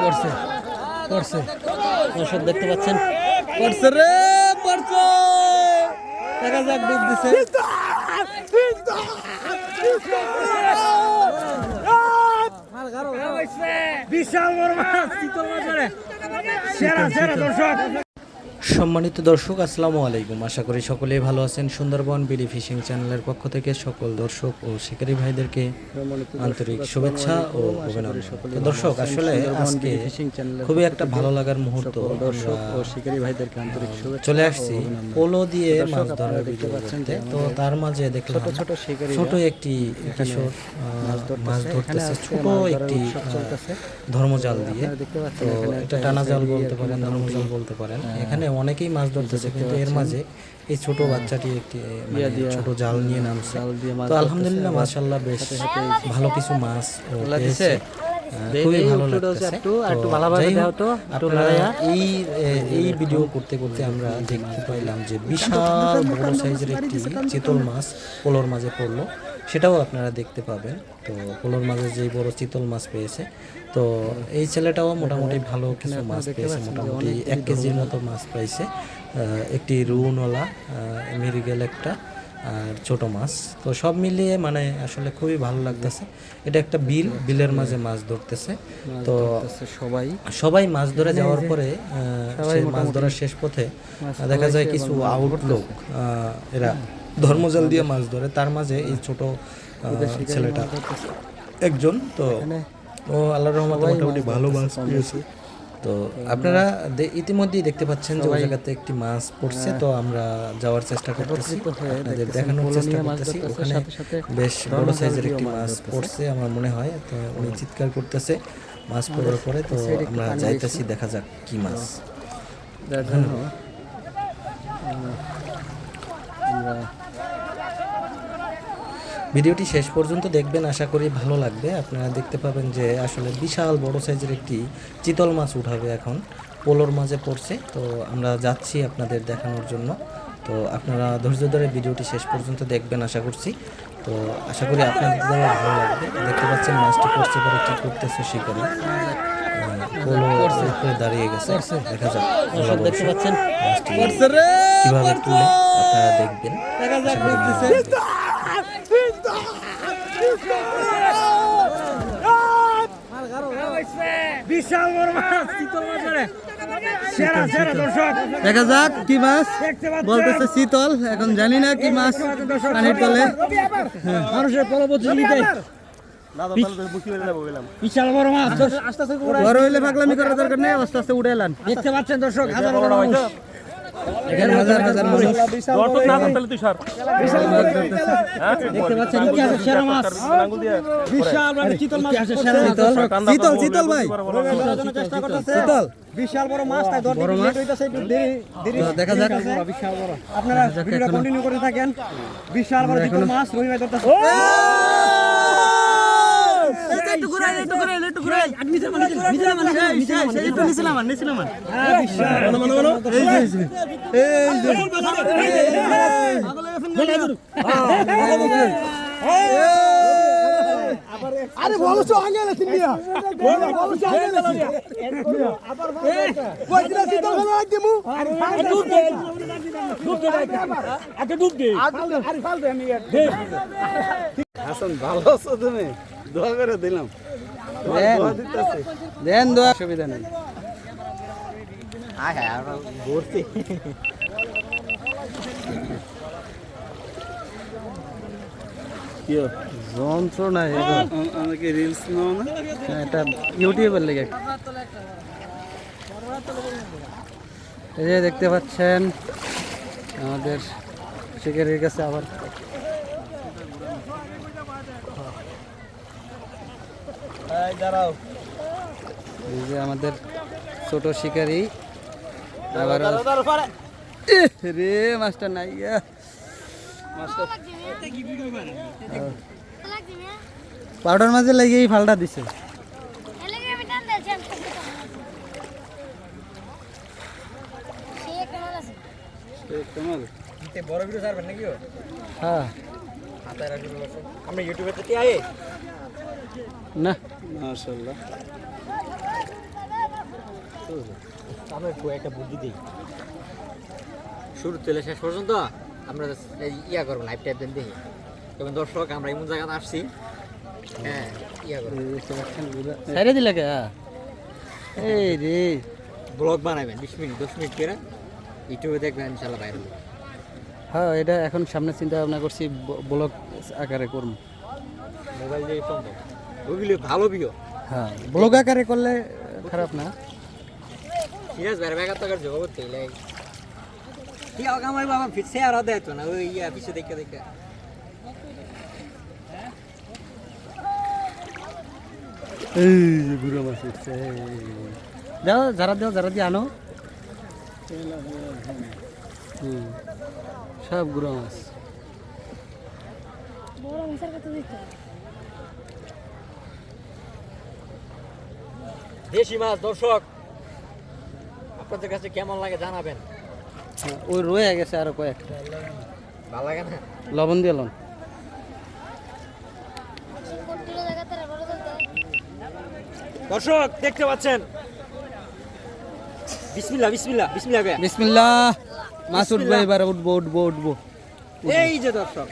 করছে পড়ছে দর্শক দেখতে পাচ্ছেন। করছে রে পড়ছে দেখা যাক ডুব দিছে। বিশাল বড় মাছ। শীতল মাছ। সেরা সেরা দর্শক। সম্মানিত দর্শক আসসালামু আলাইকুম। আশা করি সকলেই ভালো আছেন। সুন্দরবন বিডি ফিশিং চ্যানেলের পক্ষ থেকে সকল দর্শক ও শিকারী ভাইদেরকে আন্তরিক শুভেচ্ছা ও অভিনন্দন। দর্শক আসলে আজকে খুবই একটা ভালো লাগার মুহূর্ত। দর্শক ও শিকারী ভাইদেরকে আন্তরিক চলে আসছি পোলো দিয়ে মাছ ধরার ভিডিও করতে। তো তার মাঝে দেখলাম ছোট ছোট একটি কিশোর মাছ ধরতেছে। ছোট একটি ধর্মজাল দিয়ে। তো এটা টানা জাল বলতে পারেন ধর্মজাল বলতে পারেন। এখানে অনেকেই মাছ ধরতেছে কিন্তু এর মাঝে এই ছোট বাচ্চাটি একটি মানে ছোট জাল নিয়ে নামছে। তো আলহামদুলিল্লাহ মাশাআল্লাহ বেশ ভালো কিছু মাছ পেয়েছে। খুবই ভালো লাগতেছে। এই ভিডিও করতে করতে আমরা দেখতে পাইলাম যে বিশাল বড় সাইজের একটি চিতল মাছ পোলোর মাঝে পড়ল। সেটাও আপনারা দেখতে পাবেন। তো পোলোর মাঝে যে বড় চিতল মাছ পেয়েছে তো এই ছেলেটাও মোটামুটি ভালো কিছু মাছ পেয়েছে মোটামুটি এক কেজির মতো মাছ পাইছে। একটি রুনওয়ালা মিরিগেল একটা। আর ছোট মাছ। তো সব মিলিয়ে মানে আসলে খুবই ভালো লাগতেছে। এটা একটা বিল বিলের মাঝে মাছ ধরতেছে। তো সবাই। সবাই মাছ ধরে যাওয়ার পরে সেই মাছ ধরার শেষ পথে দেখা যায় কিছু আউট লোক আহ, এরা ধর্মজাল দিয়ে মাছ ধরে। তার মাঝে এই ছোট ছেলেটা একজন। তো ও আল্লাহর রহমতে মোটামুটি ভালো মাছ পেয়েছে। তো আপনারা ইতিমধ্যেই দেখতে পাচ্ছেন যে ওই জায়গাতে একটি মাছ পড়ছে তো আমরা যাওয়ার চেষ্টা করতেছি। আপনাদের দেখানোর চেষ্টা করতেছি। ওখানে বেশ বড় সাইজের একটি মাছ পড়ছে আমার মনে হয়। তো উনি চিৎকার করতেছে মাছ পড়ার পরে তো আমরা যাইতেছি দেখা যাক কি মাছ। ভিডিওটি শেষ পর্যন্ত দেখবেন আশা করি ভালো লাগবে। আপনারা দেখতে পাবেন যে আসলে বিশাল বড় সাইজের একটি চিতল মাছ উঠাবে এখন। পোলোর মাঝে পড়ছে তো আমরা যাচ্ছি আপনাদের দেখানোর জন্য। তো আপনারা ধৈর্য ধরে ভিডিওটি শেষ পর্যন্ত দেখবেন আশা করছি। তো আশা করি আপনাদের দ্বারা ভালো লাগবে। দেখতে পাচ্ছেন মাছটি পড়ছে পরে কী করতেছে শিকারি। পোলো দাঁড়িয়ে গেছে। দেখা যাক দেখতে পাচ্ছেন। কীভাবে তুলে আপনারা দেখবেন। বিশাল বড় মাছ শীতল বাজারে সেরা সেরা দর্শক দেখা যাক কি মাছ বলতেছে শীতল এখন জানি না কি মাছ পানির তলে। মানুষের বিশাল বড় মাছ। বড় হইলে পাগলামি করার দরকার নেই আস্তে আস্তে উঠে এলাম। দেখতে পাচ্ছেন দর্শক হাজার বড় মানুষ। এখানে হাজার হাজার মানুষ। দেখতে পাচ্ছেন ইতিহাসের সেরা মাছ। বিশাল বড় চিতল মাছ। সেরা শীতল শীতল শীতল ভাই। চেষ্টা করতেছে। শীতল বিশাল বড় মাছ তাই ধরতে বড় মাছ? হইতাছে একটু দেরি দেরি। দেখা যাক। বিশাল বড় আপনারা ভিডিওটা কন্টিনিউ করে থাকেন। বিশাল বড় চিতল মাছ রবি ধরতেছে। আরে বলো তো আগে না বলো বলো তো আগে না আবার কইরা চিতল ফেলা রাখ দিমু আরে ডুব দে। ডুব দে আগে ডুব দে। আরে ফাল দে আমি দে। হাসান ভালো আছো তুমি? দোয়া করে দিলাম দোয়া দিতেছি দেন দোয়া সুবিধা নেই ভর্তি যন্ত্রণা আমাকে রিলস নাও না এটা ইউটিউবের লেগে এই যে দেখতে পাচ্ছেন আমাদের শিকারির কাছে আবার এই যে আমাদের ছোট শিকারি। আবার এহ, রে মাস্টার নাই ইয়া। মাস্টার। পাউডার মাঝে লাগিয়েই ফালটা দিছে। বড় ভিডিও ছাড়বেন নাকি হ্যাঁ। আমরা ইউটিউবে তো আয়ে না। মাশাআল্লাহ। আমরা একটু একটা বুদ্ধি দিই। শুরু থেকে শেষ পর্যন্ত আমরা এই ইয়া করব লাইভ টাইপ দেন দেখি। দর্শক আমরা এমন জায়গাতে আসছি। হ্যাঁ ইয়া করব। সাইরে দিলে কে? এই রে। ব্লগ বানাবেন বিশ মিনিট দশ মিনিট করে। ইউটিউবে দেখবেন ইনশাল্লাহ বাইরে হ্যাঁ এটা এখন সামনে চিন্তা ভাবনা করছি ব্লগ আকারে করব। মোবাইল দিয়ে সম্ভব। ওইগুলো ভালো ভিও হ্যাঁ ব্লগ আকারে করলে খারাপ না। সিরিয়াস বাইরে ব্যাগার টাকার জবাব তেলে কি আমার বাবা ফিরছে আর দেয় তো না ওই ইয়া পিছিয়ে দেখে দেখে। এই যে গুড়ো মাছ উঠছে। দাও যারা দাও যারা দিয়ে আনো। হুম সব গুড়ো মাছ। দেশি মাছ দর্শক। আপনাদের কাছে কেমন লাগে জানাবেন? ওই রয়ে গেছে আরও কয়েকটা ভালো লাগে না? লবণ দিয়ে লন। দর্শক দেখতে পাচ্ছেন? বিসমিল্লাহ বিসমিল্লাহ বিসমিল্লাহ গে বিসমিল্লাহ। মাছ উঠবো এবার উঠবো উঠবো উঠবো। এই যে দর্শক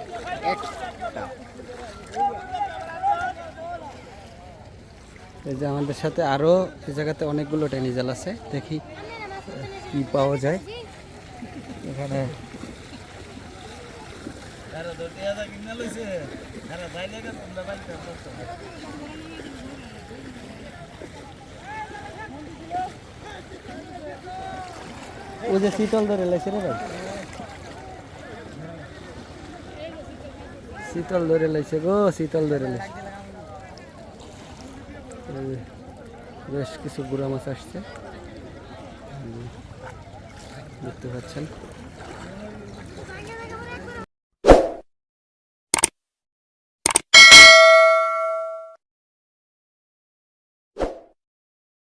একটা। এই যে আমাদের সাথে আরও এই জায়গাতে অনেকগুলো টেনি জাল আছে। দেখি, কি পাওয়া যায়। এখানে ও যে শীতল ধরে লাইছে রে ভাই। শীতল ধরে লাইছে গো, শীতল ধরে লাইছে বেশ কিছু গুড়া মাছ আসছে। দেখতে পাচ্ছেন।